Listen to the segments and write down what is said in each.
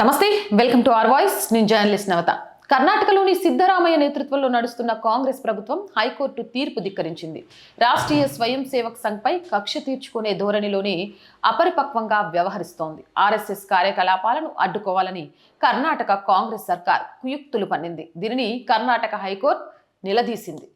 నమస్తే welcome to R voice. నేను journalist నవత. కర్ణాటకలోని సిద్ధరామయ్య నేతృత్వంలో నడుస్తున్న కాంగ్రెస్ ప్రభుత్వం హైకోర్టు తీర్పు ధిక్కరించింది. రాష్ట్రీయ స్వయం సేవక్ సంఘ్పై కక్ష తీర్చుకునే ధోరణిలోనే అపరిపక్వంగా వ్యవహరిస్తోంది. ఆర్ఎస్ఎస్ కార్యకలాపాలను అడ్డుకోవాలని కర్ణాటక కాంగ్రెస్ సర్కార్ కుయుక్తులు పన్నింది. దీనిని కర్ణాటక హైకోర్టు నిలదీసింది.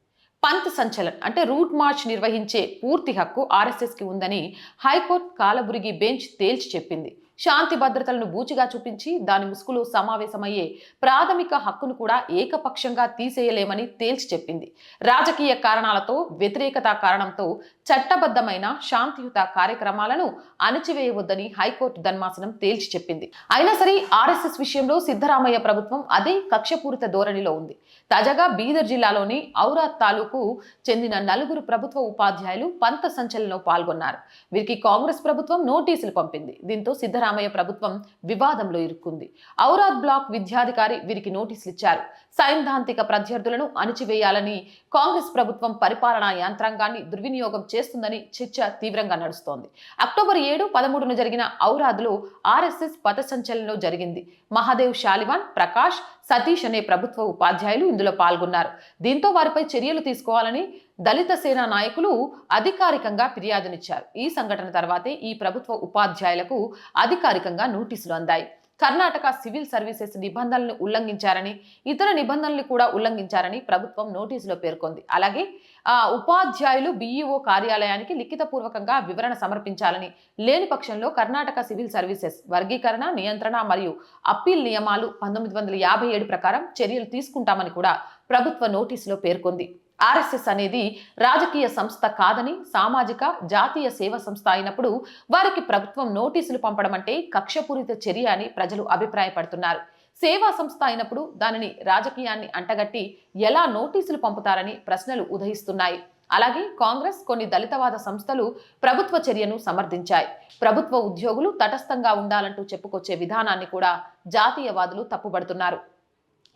పంత్ సంచలన్ అంటే రూట్ మార్చ్ నిర్వహించే పూర్తి హక్కు ఆర్ఎస్ఎస్కి ఉందని హైకోర్టు కాలబురిగి బెంచ్ తేల్చి చెప్పింది. శాంతి భద్రతలను బూచిగా చూపించి దాని ముసుగులో సమావేశమయ్యే ప్రాథమిక హక్కును కూడా ఏకపక్షంగా తీసేయలేమని తేల్చి చెప్పింది. రాజకీయ కారణాలతో వ్యతిరేకత కారణంతో చట్టబద్ధమైన శాంతియుత కార్యక్రమాలను అణచివేయవద్దని హైకోర్టు ధర్మాసనం తేల్చి చెప్పింది. అయినా సరే ఆర్ఎస్ఎస్ విషయంలో సిద్ధరామయ్య ప్రభుత్వం అదే కక్షపూరిత ధోరణిలో ఉంది. తాజాగా బీదర్ జిల్లాలోని ఔరాద్ తాలూకు చెందిన నలుగురు ప్రభుత్వ ఉపాధ్యాయులు పంత సంచలనంలో పాల్గొన్నారు. వీరికి కాంగ్రెస్ ప్రభుత్వం నోటీసులు పంపింది. దీంతో సిద్ధరామయ్య ప్రభుత్వం వివాదంలో ఇరుక్కుంది. ఔరాద్ బ్లాక్ విద్యాధికారి వీరికి నోటీసులు ఇచ్చారు. సైద్ధాంతిక ప్రత్యర్థులను అణిచివేయాలని కాంగ్రెస్ ప్రభుత్వం పరిపాలనా యంత్రాంగాన్ని దుర్వినియోగం చేస్తుందని చర్చ తీవ్రంగా నడుస్తోంది. అక్టోబర్ ఏడు పదమూడున జరిగిన ఔరాద్లో ఆర్ఎస్ఎస్ పథసంచలనంలో జరిగింది. మహాదేవ్ శాలివాన్ ప్రకాష్ సతీష్ అనే ప్రభుత్వ ఉపాధ్యాయులు ఇందులో పాల్గొన్నారు. దీంతో వారిపై చర్యలు తీసుకోవాలని దళిత సేన నాయకులు అధికారికంగా ఫిర్యాదునిచ్చారు. ఈ సంఘటన తర్వాతే ఈ ప్రభుత్వ ఉపాధ్యాయులకు అధికారికంగా నోటీసులు అందాయి. కర్ణాటక సివిల్ సర్వీసెస్ నిబంధనలను ఉల్లంఘించారని ఇతర నిబంధనలు కూడా ఉల్లంఘించారని ప్రభుత్వం నోటీసులో పేర్కొంది. అలాగే ఆ ఉపాధ్యాయులు బీఈఓ కార్యాలయానికి లిఖితపూర్వకంగా వివరణ సమర్పించాలని లేని పక్షంలో కర్ణాటక సివిల్ సర్వీసెస్ వర్గీకరణ నియంత్రణ మరియు అప్పీల్ నియమాలు పంతొమ్మిది వందల యాభై ఏడు ప్రకారం చర్యలు తీసుకుంటామని కూడా ప్రభుత్వ నోటీసులో పేర్కొంది. ఆర్ఎస్ఎస్ అనేది రాజకీయ సంస్థ కాదని సామాజిక జాతీయ సేవ సంస్థ అయినప్పుడు వారికి ప్రభుత్వం నోటీసులు పంపడం అంటే కక్షపూరిత చర్య అని ప్రజలు అభిప్రాయపడుతున్నారు. సేవా సంస్థ అయినప్పుడు దానిని రాజకీయాన్ని అంటగట్టి ఎలా నోటీసులు పంపుతారని ప్రశ్నలు ఉదయిస్తున్నాయి. అలాగే కాంగ్రెస్ కొన్ని దళితవాద సంస్థలు ప్రభుత్వ చర్యను సమర్థించాయి. ప్రభుత్వ ఉద్యోగులు తటస్థంగా ఉండాలంటూ చెప్పుకొచ్చే విధానాన్ని కూడా జాతీయవాదులు తప్పుపడుతున్నారు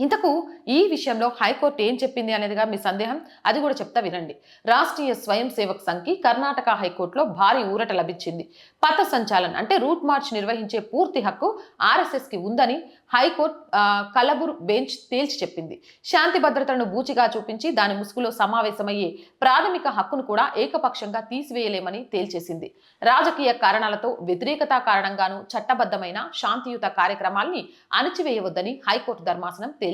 ఇంతకు ఈ విషయంలో హైకోర్టు ఏం చెప్పింది అనేదిగా మీ సందేహం? అది కూడా చెప్తా వినండి. రాష్ట్రీయ స్వయం సేవక్ సంఘ్కి కర్ణాటక హైకోర్టులో భారీ ఊరట లభించింది. పథ సంచాలన్ అంటే రూట్ మార్చ్ నిర్వహించే పూర్తి హక్కు ఆర్ఎస్ఎస్కి ఉందని హైకోర్టు కలబుర్ బెంచ్ తేల్చి చెప్పింది. శాంతి భద్రతలను బూచిగా చూపించి దాని ముసుగులో సమావేశమయ్యే ప్రాథమిక హక్కును కూడా ఏకపక్షంగా తీసివేయలేమని తేల్చేసింది. రాజకీయ కారణాలతో వ్యతిరేకత కారణంగాను చట్టబద్ధమైన శాంతియుత కార్యక్రమాల్ని అణచివేయవద్దని హైకోర్టు ధర్మాసనం తేల్చింది.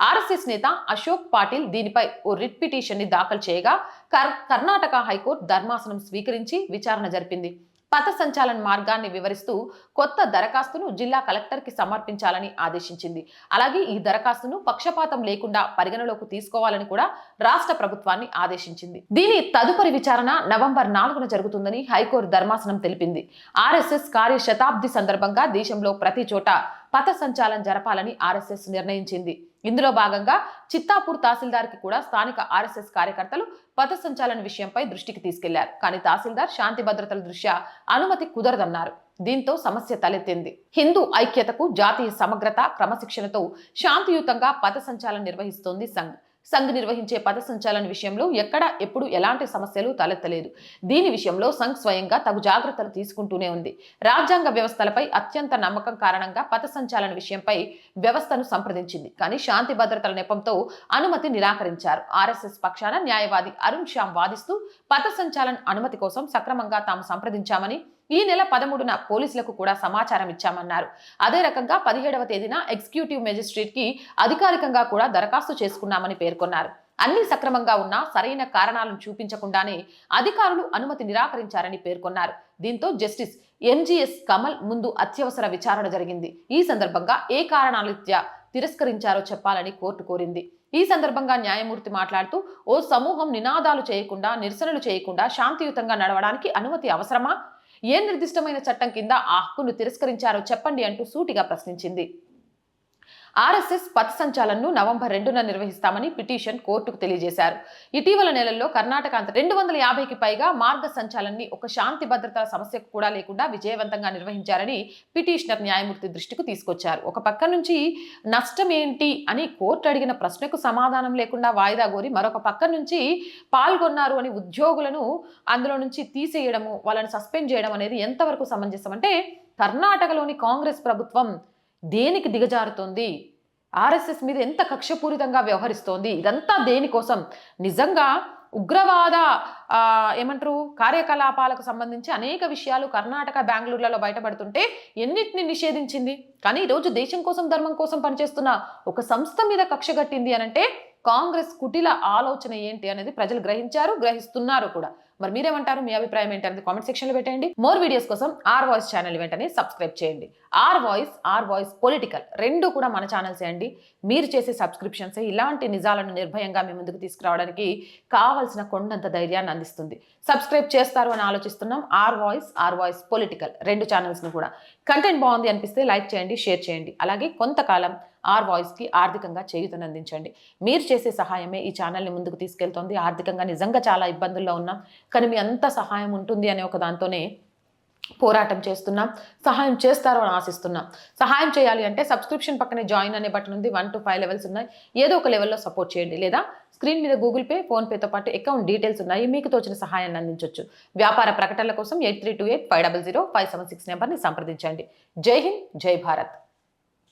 ఆర్ఎస్ఎస్ నేత అశోక్ పాటిల్ దీనిపై ఓ రిట్ పిటిషన్ని దాఖలు చేయగా కర్- కర్ణాటక హైకోర్టు ధర్మాసనం స్వీకరించి విచారణ జరిపింది. పథ సంచాలన మార్గాన్ని వివరిస్తూ కొత్త దరఖాస్తును జిల్లా కలెక్టర్కి సమర్పించాలని ఆదేశించింది. అలాగే ఈ దరఖాస్తును పక్షపాతం లేకుండా పరిగణలోకి తీసుకోవాలని కూడా రాష్ట్ర ప్రభుత్వాన్ని ఆదేశించింది. దీని తదుపరి విచారణ నవంబర్ నాలుగున జరుగుతుందని హైకోర్టు ధర్మాసనం తెలిపింది. ఆర్ఎస్ఎస్ కార్య శతాబ్ది సందర్భంగా దేశంలో ప్రతి చోట పథ సంచాలన జరపాలని ఆర్ఎస్ఎస్ నిర్ణయించింది. ఇందులో భాగంగా చిత్తాపూర్ తహసీల్దార్కి కూడా స్థానిక ఆర్ఎస్ఎస్ కార్యకర్తలు పథ సంచాలన విషయంపై దృష్టికి తీసుకెళ్ళారు. కానీ తహసీల్దార్ శాంతి భద్రతల దృష్ట్యా అనుమతి కుదరదన్నారు. దీంతో సమస్య తలెత్తింది. హిందూ ఐక్యతకు జాతీయ సమగ్రత క్రమశిక్షణతో శాంతియుతంగా పథ సంచాలన నిర్వహిస్తోంది సంఘ్ సంఘ్ నిర్వహించే పథ సంచాలన విషయంలో ఎక్కడ ఎప్పుడు ఎలాంటి సమస్యలు తలెత్తలేదు. దీని విషయంలో సంఘ్ స్వయంగా తగు జాగ్రత్తలు తీసుకుంటూనే ఉంది. రాజ్యాంగ వ్యవస్థలపై అత్యంత నమ్మకం కారణంగా పథ సంచాలన విషయంపై వ్యవస్థను సంప్రదించింది. కానీ శాంతి భద్రతల నెపంతో అనుమతి నిరాకరించారు. ఆర్ఎస్ఎస్ పక్షాన న్యాయవాది అరుణ్ శ్యామ్ వాదిస్తూ పథ సంచాలన అనుమతి కోసం సక్రమంగా తాము సంప్రదించామని ఈ నెల పదమూడున పోలీసులకు కూడా సమాచారం ఇచ్చామన్నారు. అదే రకంగా పదిహేడవ తేదీన ఎగ్జిక్యూటివ్ మెజిస్ట్రేట్కి అధికారికంగా కూడా దరఖాస్తు చేసుకున్నామని పేర్కొన్నారు. అన్ని సక్రమంగా ఉన్నా సరైన కారణాలను చూపించకుండానే అధికారులు అనుమతి నిరాకరించారని పేర్కొన్నారు. దీంతో జస్టిస్ ఎంజీఎస్ కమల్ ముందు అత్యవసర విచారణ జరిగింది. ఈ సందర్భంగా ఏ కారణాలరీత్యా తిరస్కరించారో చెప్పాలని కోర్టు కోరింది. ఈ సందర్భంగా న్యాయమూర్తి మాట్లాడుతూ ఓ సమూహం నినాదాలు చేయకుండా నిరసనలు చేయకుండా శాంతియుతంగా నడవడానికి అనుమతి అవసరమా? ఏ నిర్దిష్టమైన చట్టం కింద ఆ హక్కును తిరస్కరించారో చెప్పండి అంటూ సూటిగా ప్రశ్నించింది. ఆర్ఎస్ఎస్ పథ సంచాలనను నవంబర్ రెండున నిర్వహిస్తామని పిటిషన్ కోర్టుకు తెలియజేశారు. ఇటీవల నెలల్లో కర్ణాటక అంత రెండు వందల యాభైకి పైగా మార్గ సంచాలన్ని ఒక శాంతి భద్రతల సమస్యకు కూడా లేకుండా విజయవంతంగా నిర్వహించారని పిటిషనర్ న్యాయమూర్తి దృష్టికి తీసుకొచ్చారు. ఒక పక్క నుంచి నష్టం ఏంటి అని కోర్టు అడిగిన ప్రశ్నకు సమాధానం లేకుండా వాయిదా కోరి మరొక పక్క నుంచి పాల్గొన్నారు అని ఉద్యోగులను అందులో నుంచి తీసేయడము వాళ్ళని సస్పెండ్ చేయడం అనేది ఎంతవరకు సమంజసం అంటే కర్ణాటకలోని కాంగ్రెస్ ప్రభుత్వం దేనికి దిగజారుతోంది? ఆర్ఎస్ఎస్ మీద ఎంత కక్షపూరితంగా వ్యవహరిస్తోంది? ఇదంతా దేనికోసం నిజంగా ఉగ్రవాద ఏమంటారు కార్యకలాపాలకు సంబంధించి అనేక విషయాలు కర్ణాటక బెంగళూరులలో బయటపడుతుంటే ఎన్నిటిని నిషేధించింది? కానీ ఈరోజు దేశం కోసం ధర్మం కోసం పనిచేస్తున్న ఒక సంస్థ మీద కక్ష కట్టింది అనంటే కాంగ్రెస్ కుటిల ఆలోచన ఏంటి అనేది ప్రజలు గ్రహించారు గ్రహిస్తున్నారు కూడా. మరి మీరేమంటారు? మీ అభిప్రాయం ఏంటి అనేది కామెంట్ సెక్షన్లో పెట్టండి మోర్ వీడియోస్ కోసం ఆర్ వాయిస్ ఛానల్ వెంటనే సబ్స్క్రైబ్ చేయండి. R voice R voice political రెండు కూడా మన ఛానల్సే అండి. మీరు చేసే సబ్స్క్రిప్షన్స్ ఇలాంటి నిజాలను నిర్భయంగా మీ ముందుకు తీసుకురావడానికి కావాల్సిన కొండంత ధైర్యాన్ని అందిస్తుంది. సబ్స్క్రైబ్ చేస్తారు అని ఆలోచిస్తున్నాం. R voice R voice political రెండు ఛానల్స్ని కూడా. కంటెంట్ బాగుంది అనిపిస్తే లైక్ చేయండి షేర్ చేయండి. అలాగే కొంతకాలం ఆర్ వాయిస్కి ఆర్థికంగా చేయుతనందించండి. మీరు చేసే సహాయమే ఈ ఛానల్ని ముందుకు తీసుకెళ్తోంది. ఆర్థికంగా నిజంగా చాలా ఇబ్బందుల్లో ఉన్నాం. కానీ మీ అంత సహాయం ఉంటుంది అనే ఒక దాంతోనే పోరాటం చేస్తున్నాం. సహాయం చేస్తారు అని ఆశిస్తున్నాం. సహాయం చేయాలి అంటే సబ్స్క్రిప్షన్ పక్కనే జాయిన్ అనే బటన్ ఉంది. వన్ టు ఫైవ్ లెవెల్స్ ఉన్నాయి. ఏదో ఒక లెవెల్లో సపోర్ట్ చేయండి. లేదా స్క్రీన్ మీద గూగుల్ పే ఫోన్పేతో పాటు అకౌంట్ డీటెయిల్స్ ఉన్నాయి. మీకు తోచిన సహాయాన్ని అందించవచ్చు వ్యాపార ప్రకటనల కోసం eight three two eight five double zero five seven six నెంబర్ని సంప్రదించండి. జై హింద్ జై భారత్.